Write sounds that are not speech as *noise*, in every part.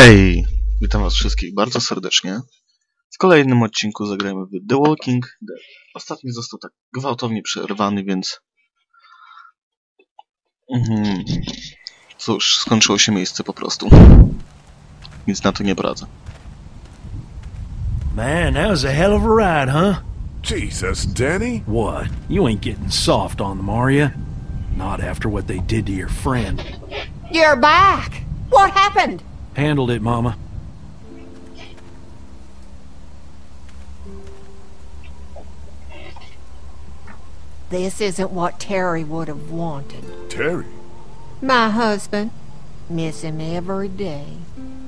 Hej! Witam was wszystkich bardzo serdecznie. W kolejnym odcinku zagrajmy w The Walking Dead. Ostatni został tak gwałtownie przerwany, więc... Mhm. Cóż, skończyło się miejsce po prostu. Nic na to nie poradzę. Man, that was a hell of a ride, huh? Jesus, Danny? What? You ain't getting soft on them, are you? Not after what they did to your friend. You're back. What happened? Handled it, Mama. This isn't what Terry would have wanted. Terry? My husband. Miss him every day.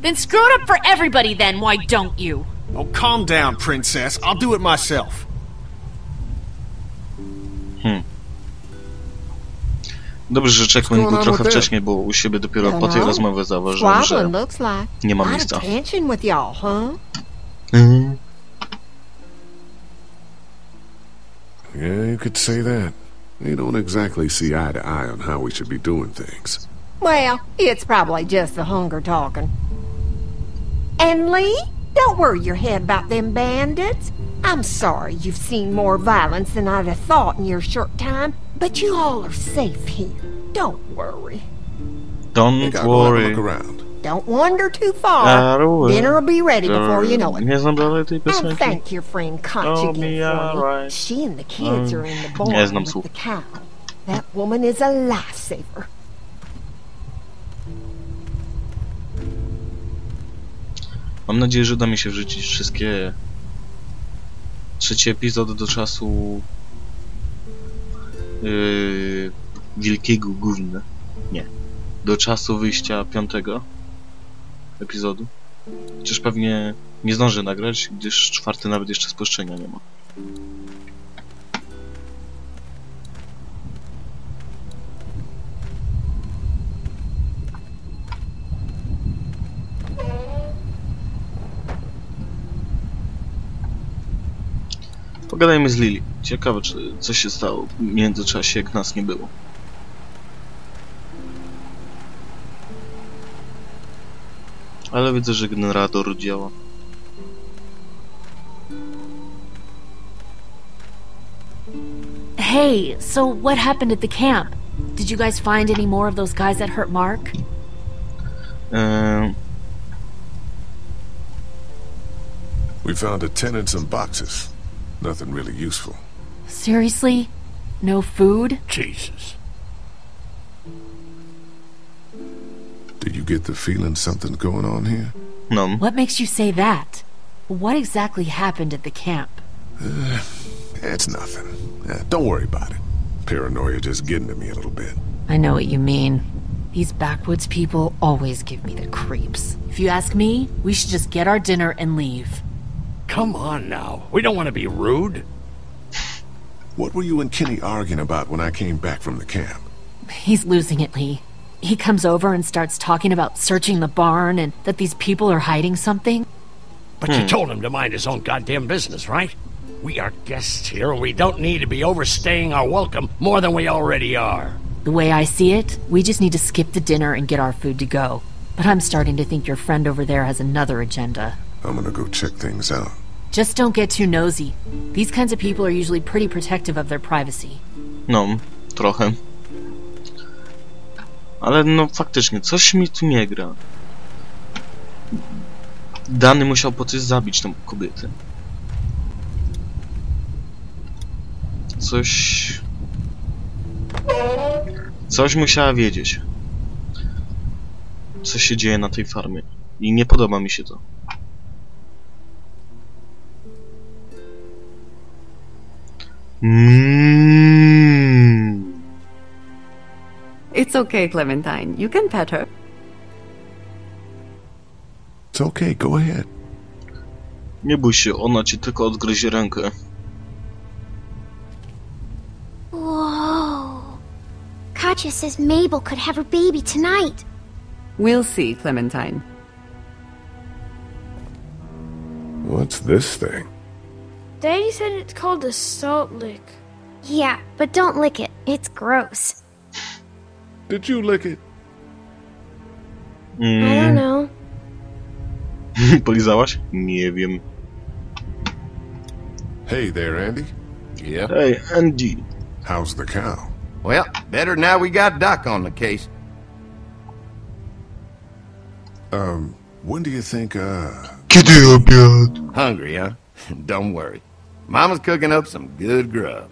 Then screw it up for everybody then, why don't you? Oh, calm down, princess. I'll do it myself. Hmm. Dobrze, że checkpoint going był trochę wcześniej, bo u siebie dopiero po tej Dunno. rozmowie zauważyłem, że... Squabbling looks like. nie ma Lot miejsca. y'all. Mhm. Yeah, you could say that. We don't exactly see eye to eye on how we should be doing things. Well, it's probably just the hunger talking. And Lee, don't worry your head about them bandits. I'm sorry you've seen more violence than I'd have thought in your short time, but you all are safe here. Don't worry. Don't I'll go have a worry. look around. Don't wander too far. Dinner will be ready before you know it. Nie znam dalej tej And piosenki. thank your friend Conch Oh, again for me. alright. She and the kids Um, are in the nie barn znam with the cow. That woman is a lifesaver. Mam nadzieję, że uda mi się wrzucić wszystkie trzecie epizody do czasu yy, Wielkiego Gówna. Nie. Do czasu wyjścia piątego epizodu. Chociaż pewnie nie zdążę nagrać, gdyż czwarty nawet jeszcze spuszczenia nie ma. Pogadajmy z Lili. Ciekawe, czy co się stało w międzyczasie, jak nas nie było. Ale widzę, że generator działa. Hey, so what happened at the camp? Did you guys find any more of those guys that hurt Mark? Eee, We found a tent and some boxes. Nothing really useful. Seriously? No food? Jesus. Do you get the feeling something's going on here? no. What makes you say that? What exactly happened at the camp? It's nothing. Eh, don't worry about it. Paranoia just getting to me a little bit. I know what you mean. These backwoods people always give me the creeps. If you ask me, we should just get our dinner and leave. Come on now. We don't want to be rude. What were you and Kenny arguing about when I came back from the camp? He's losing it, Lee. He comes over and starts talking about searching the barn and that these people are hiding something. But you hmm. told him to mind his own goddamn business, right? We are guests here, and we don't need to be overstaying our welcome more than we already are. The way I see it, we just need to skip the dinner and get our food to go. But I'm starting to think your friend over there has another agenda. I'm gonna go check things out. Just don't get too nosy. These kinds of people are usually pretty protective of their privacy. No, trochę. Ale no faktycznie, coś mi tu nie gra. Dany musiał po coś zabić tą kobietę. Coś... Coś musiała wiedzieć. Co się dzieje na tej farmie. I nie podoba mi się to. Mmm. It's okay, Clementine. You can pet her. It's okay, go ahead. Nie bój się, ona ci tylko odgryzie rękę. Whoa. Katja says Mabel could have her baby tonight. We'll see, Clementine. What's this thing? Daddy said it's called a salt lick. Yeah, but don't lick it. It's gross. Did you lick it? I Mm, don't know. *laughs* Polizałaś? Nie wiem. Hey there, Andy. Yeah. Hey, Andy. How's the cow? Well, better now we got Doc on the case. Um, when do you think, uh... Kiedy obiad? Hungry, huh? *laughs* Don't worry. Mama's cooking up some good grub.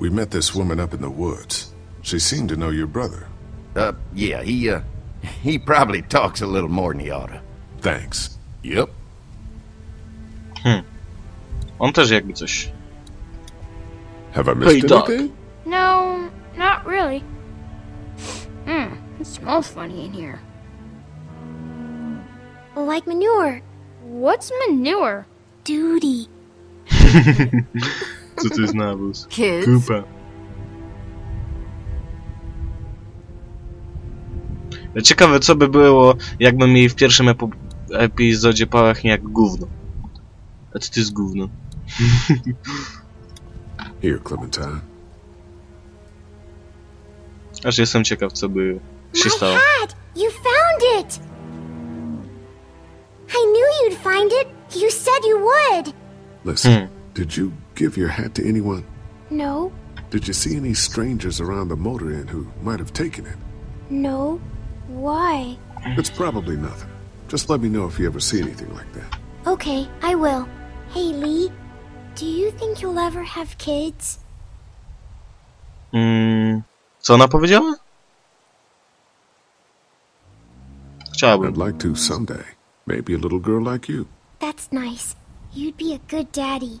We met this woman up in the woods. She seemed to know your brother. Uh, yeah, he, uh, he probably talks a little more than he oughta. Thanks. Yep. Hmm. On też jakby coś. Have I missed Hey, Doc. anything? No, not really. Mmm, it smells funny in here. Like manure. What's manure? Duty. *laughs* Co to jest nawóz? Kids, Kupa. Ciekawe, co by było, jakby mieli w pierwszym epo- epizodzie pałach nie jak gówno. A co to jest gówno? *laughs* Here, Clementine. Aż jestem ciekaw, co by się My stało. hat! You found it! I knew you'd find it. You said you would. Listen, Hmm. did you give your hat to anyone? No, Did you see any strangers around the motor inn who might have taken it? no. Why? It's probably nothing. Just let me know if you ever see anything like that. Okay, I will. Hey, Lee. Do you think you'll ever have kids? Mm, co ona powiedziała? Chciałbym. I'd like to someday. Maybe a little girl like you. That's nice. You'd be a good daddy.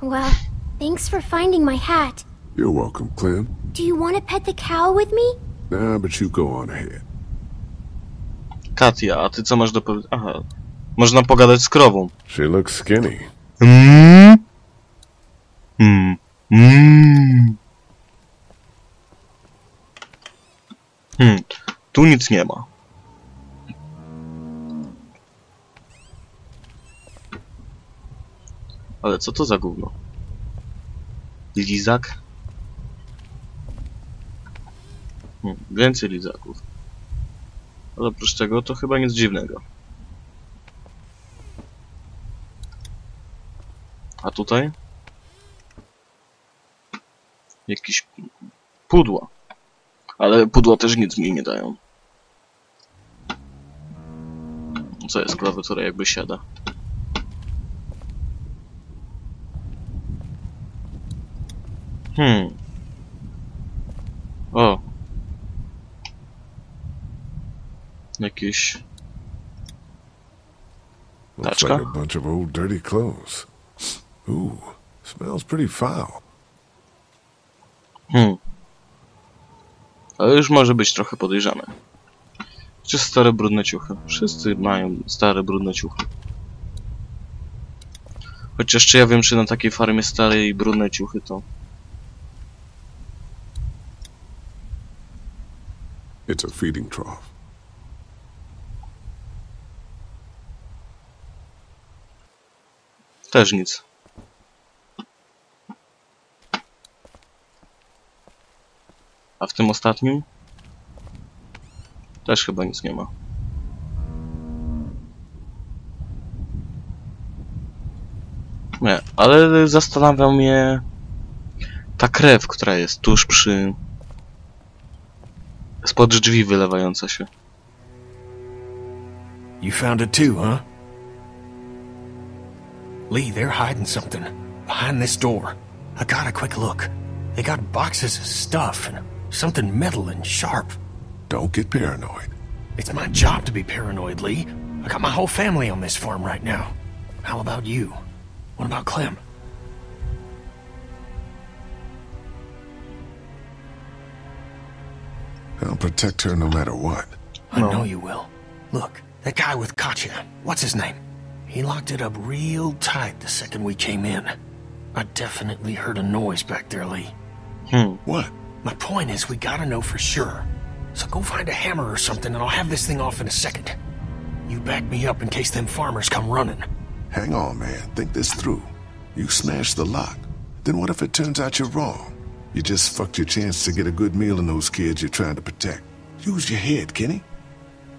Well, thanks for finding my hat. You're welcome, Clem. Do you want to pet the cow with me? Nah, but you go on ahead. Katia, a ty co masz do powiedzenia? Aha. Można pogadać z krową. She looks skinny. Mm. Mm. Mm. Hmm. Tu nic nie ma. Ale co to za gówno? Lizak? Hmm, więcej lizaków. Ale oprócz tego to chyba nic dziwnego. A tutaj? Jakieś pudła. Ale pudła też nic mi nie dają. Co jest klawiatura jakby siada? Hmm. O. Jakieś... Looks like a bunch of old dirty clothes. Ooh, smells pretty foul. Hmm. Ale już może być trochę podejrzane. Czy stare brudne ciuchy? Wszyscy mają stare brudne ciuchy. Chociaż czy ja wiem, czy na takiej farmie stare i brudne ciuchy to... It's a feeding trough. Też nic. A w tym ostatnim? Też chyba nic nie ma. Nie, ale zastanawia mnie ta krew, która jest tuż przy... spod drzwi wylewająca się. You found it too, huh? Lee, they're hiding something behind this door. I got a quick look. They got boxes of stuff and something metal and sharp. Don't get paranoid. It's my job to be paranoid, Lee. I got my whole family on this farm right now. How about you? What about Clem? I'll protect her no matter what. I know you will. Look, that guy with Katya, what's his name? He locked it up real tight the second we came in. I definitely heard a noise back there, Lee. Hmm. What? My point is, we gotta know for sure. So go find a hammer or something, and I'll have this thing off in a second. You back me up in case them farmers come running. Hang on, man. Think this through. You smash the lock. Then what if it turns out you're wrong? You just fucked your chance to get a good meal in those kids you're trying to protect. Use your head, Kenny.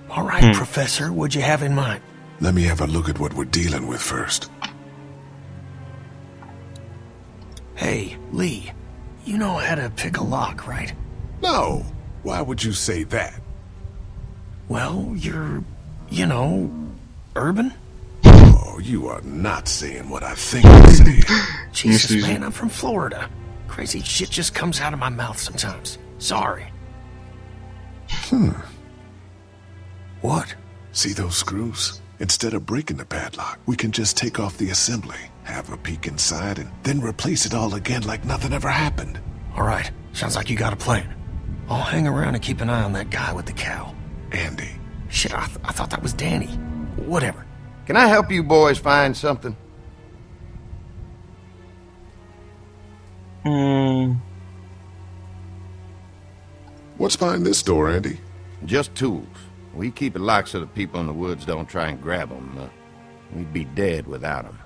All right, Hmm. Professor, what'd you have in mind? Let me have a look at what we're dealing with first. Hey, Lee, you know how to pick a lock, right? No. Why would you say that? Well, you're, you know, urban? Oh, you are not saying what I think you're saying. *laughs* Jesus, man, I'm from Florida. Crazy shit just comes out of my mouth sometimes. Sorry. Hmm. What? See those screws? Instead of breaking the padlock, we can just take off the assembly, have a peek inside, and then replace it all again like nothing ever happened. All right, sounds like you got a plan. I'll hang around and keep an eye on that guy with the cow. Andy. Shit, I, th- I thought that was Danny. Whatever. Can I help you boys find something? Hmm. What's behind this door, Andy? Just tools. We keep it locked so the people in the woods don't try and grab them. Uh, we'd be dead without them.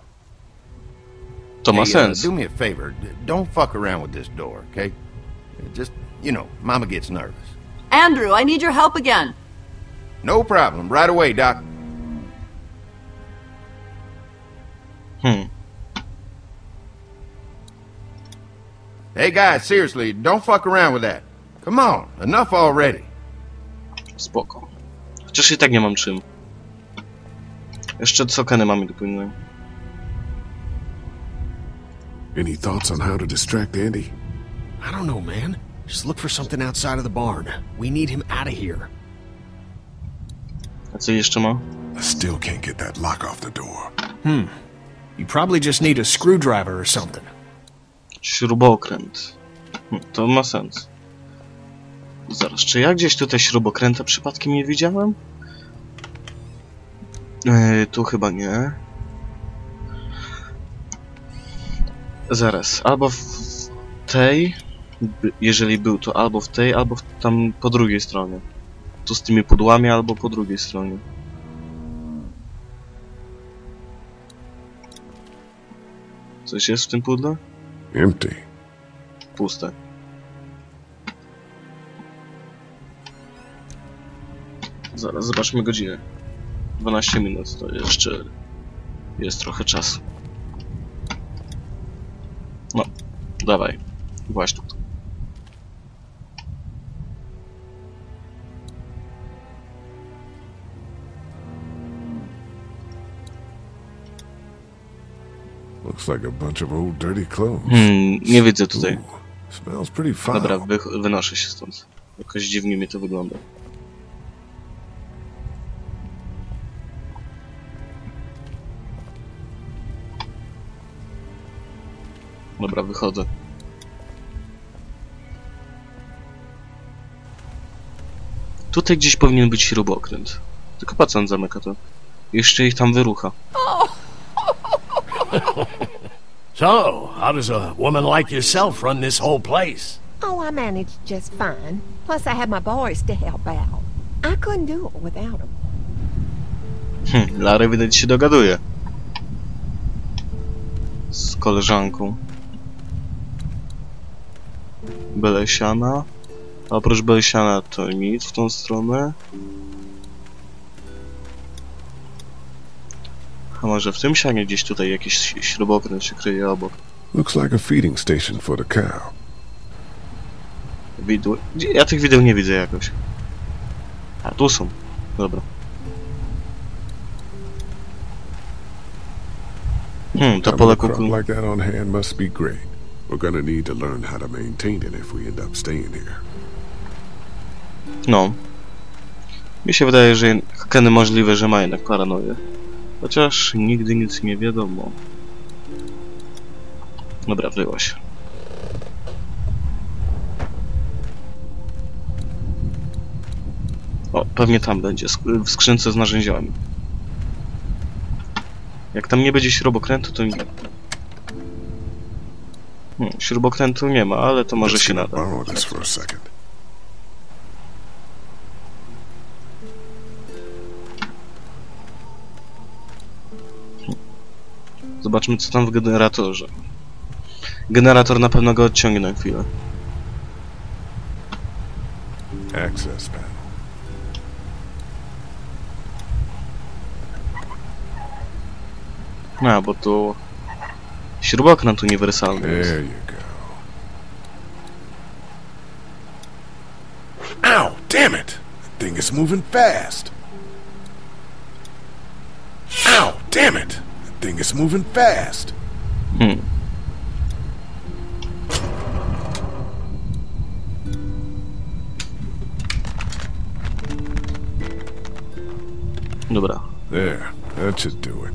To ma Hey, uh, do me a favor. Don't fuck around with this door, okay? Uh, Just, you know, Mama gets nervous. Andrew, I need your help again. No problem. Right away, Doc. Hmm. Hey, guys, seriously, don't fuck around with that. Come on, enough already. Spoko. Chociaż i tak nie mam czym. Jeszcze cokeny mamy do pełnienia. Any thoughts on how to distract Andy? I don't know, man. Just look for something outside of the barn. We need him out of here. A co jeszcze ma? I still can't get that lock off the door. Hmm. You probably just need a screwdriver or something. Śrubokręt. To ma sens. Zaraz, czy ja gdzieś tutaj śrubokręta przypadkiem nie widziałem? Yy, tu chyba nie. Zaraz, albo w tej, jeżeli był to albo w tej, albo w, tam po drugiej stronie. Tu z tymi pudłami, albo po drugiej stronie. Coś jest w tym pudle? Empty. Puste. Zaraz zobaczmy godzinę. 12 minut to jeszcze jest trochę czasu. No, dawaj. Właśnie tu. Looks like a bunch of old dirty clothes. Hmm, nie widzę tutaj. Smells pretty foul. Dobra, wy, wynoszę się stąd. Jakoś dziwnie mi to wygląda. Dobra, wychodzę. Tutaj gdzieś powinien być śrubokręt. Tylko on zamyka to? Jeszcze ich tam wyrucha. So, how does a woman like yourself run this whole place? Oh, I managed just fine. Plus, I had my boys to help out. I couldn't do it without them. Hm, Larry widać się dogaduje. Z koleżanką. Belesiana. A oprócz Belesiana to nic w tą stronę. A może w tym sianie gdzieś tutaj jakiś śrubokręt się kryje obok. Looks like a feeding station for the cow. Widły. Ja tych wideł nie widzę jakoś. A, tu są. Dobra. Hmm, to pole kuku... like that on hand must be great. We're gonna need to learn how to maintain it if we end up staying here. No. Mi się wydaje, że Keny możliwe, że ma jednak paranoję. Chociaż nigdy nic nie wiadomo. Dobra, się. O, pewnie tam będzie, w skrzynce z narzędziami. Jak tam nie będzie śrubokrętu, to nie. Hmm, śrubokrętu nie ma, ale to może się nada. Zobaczmy, co tam w generatorze. Generator na pewno go odciągnie na chwilę. Access panel. No, bo tu... Śrubokręt uniwersalny jest. There you go. Ow, damn it! Thing is moving fast. Ow, damn it! That thing is moving fast. Hmm. Dobra. There. That should do it.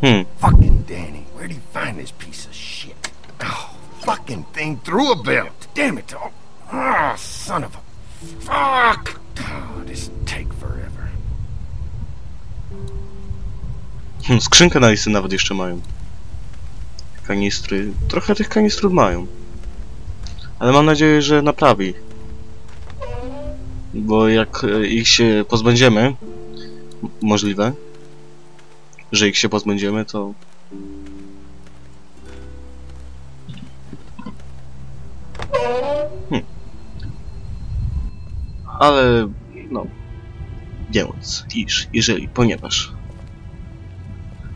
Hmm. Fucking Danny, where'd he find this piece of shit? Oh, fucking thing through a belt. Damn it. Oh, oh son of a... Fuck! Hmm, skrzynkę na listy nawet jeszcze mają. Kanistry. Trochę tych kanistrów mają. Ale mam nadzieję, że naprawi. Bo jak e, ich się pozbędziemy, możliwe, że ich się pozbędziemy, to... Hmm. Ale, no... Więc, iż, jeżeli, ponieważ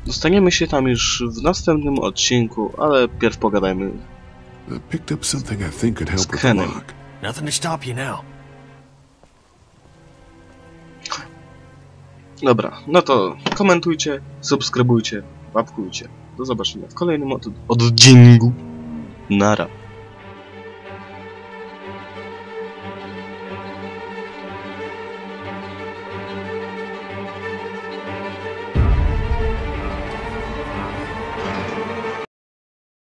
Dostaniemy się tam już w następnym odcinku, ale pierw pogadajmy. Z Dobra, no to komentujcie, subskrybujcie, łapkujcie. Do zobaczenia w kolejnym od odcinku. Nara.